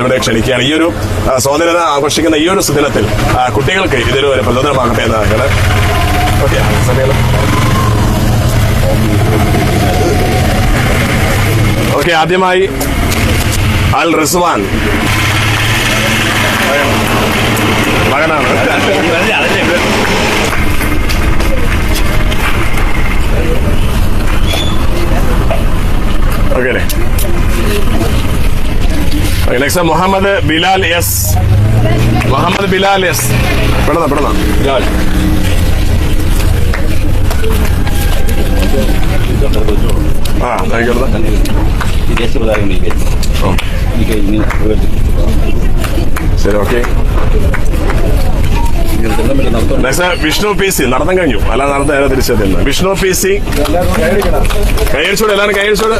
ഇവിടെ ക്ഷണിക്കുകയാണ്. ഈ ഒരു സ്വാതന്ത്ര്യത ആഘോഷിക്കുന്ന ഈ ഒരു സുദിനത്തിൽ കുട്ടികൾക്ക് ഇതൊരു ഒരു പ്രചോദനമാകട്ടെ എന്നാണ് ഓക്കെ ഓക്കെ ആദ്യമായി അൽ റിസ്വാൻ മകനാണ് ഓക്കെ അല്ലേ next Muhammad Bilal S Muhammad Bilal S പെടുന്ന പെടുന്ന ബിലാൽ വിഷ്ണു പി സി നടത്തം കഴിഞ്ഞു. അല്ല നടത്ത നേരെ തിരിച്ചെത്തുന്നു വിഷ്ണു പി സി കൈയടിച്ചോട് എല്ലാവരും കൈയടിച്ചോട്.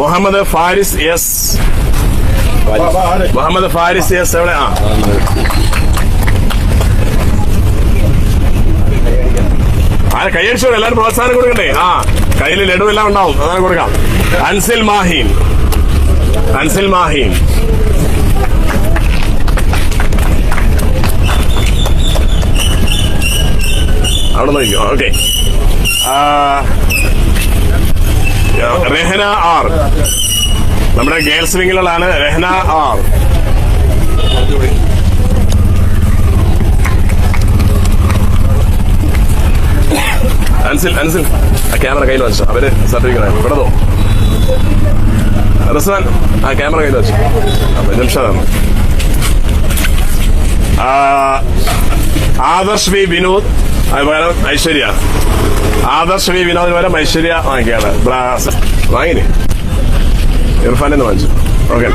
മുഹമ്മദ് ഫാരിസ് എസ്. മുഹമ്മദ് ഫാരിസ് എസ് എവിടെ? ആ. ആരെ കൈയടിച്ചു എല്ലാവരും പ്രോത്സാഹനം കൊടുക്കണ്ടേ? ആ കയ്യിൽ ലഡു എല്ലാം ഉണ്ടാവും. അതാണ് കൊടുക്കാം. അൻസിൽ മാഹീൻ. അൻസിൽ മാഹീൻ. അവിടെ നോക്കിക്കോ. ഓക്കെ. രഹന ആർ. നമ്മുടെ ഗേൾസ് വിങ്ങിലുള്ളതാണ് രഹന ആർ. അൻസിൽ അൻസിൽ ആ ക്യാമറ കയ്യിൽ വെച്ചു. അവർ സർട്ടിഫിക്കറ്റ് ഇവിടെ നോ റസ്വാൻ ആ ക്യാമറ കയ്യിൽ വെച്ചു. അപ്പൊ നിമിഷമാണ് ആദർശ് വി വിനോദ്. അത് ഐശ്വര്യ. ആദർശ് വി വിനോദിന് പകരം ഐശ്വര്യ വാങ്ങിക്കാണ് ബ്രാസ് വാങ്ങിനി ഇർഫാൻ എന്ന് വാങ്ങിച്ചു. ഓക്കെ.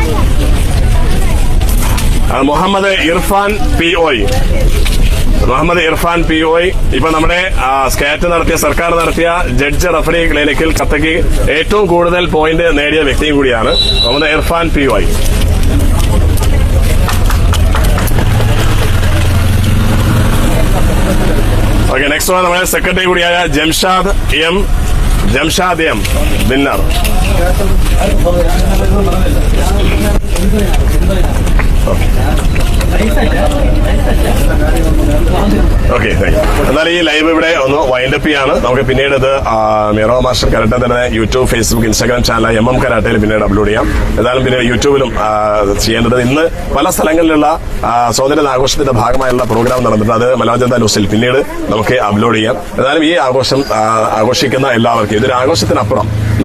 മുഹമ്മദ് ഇർഫാൻ പി ഒയ് മുഹമ്മദ് ഇർഫാൻ പി ഒയ് ഇപ്പൊ നമ്മുടെ സ്കാറ്റ് നടത്തിയ സർക്കാർ നടത്തിയ ജഡ്ജ് റഫറി ക്ലിനിക്കിൽ കത്തക്ക് ഏറ്റവും കൂടുതൽ പോയിന്റ് നേടിയ വ്യക്തിയും കൂടിയാണ് മുഹമ്മദ് ഇർഫാൻ പി ഒയ് നമ്മുടെ സെക്രട്ടറി കൂടിയായ Jamshad M Jamshad M winner okay thank you ഈ ലൈവ് ഇവിടെ ഒന്ന് വൈൻഡ് അപ്പ് ചെയ്യാണ്. നമുക്ക് പിന്നീട് ഇത് മിറോ മാസ്റ്റർ കരാട്ടെ തന്നെ YouTube Facebook Instagram channel M M കരാട്ടയിൽ പിന്നീട് അപ്ലോഡ് ചെയ്യാം. എന്നാലും പിന്നെ യൂട്യൂബിലും ചെയ്യേണ്ടത് ഇന്ന് പല സ്ഥലങ്ങളിലുള്ള സ്വാതന്ത്ര്യ ആഘോഷത്തിന്റെ ഭാഗമായുള്ള പ്രോഗ്രാം നടന്നിട്ടുണ്ട്. അത് മലയാള ജനതാ ന്യൂസിൽ പിന്നീട് നമുക്ക് അപ്ലോഡ് ചെയ്യാം. എന്നാലും ഈ ആഘോഷം ആഘോഷിക്കുന്ന എല്ലാവർക്കും ഇതൊരു ആഘോഷത്തിനപ്പുറം.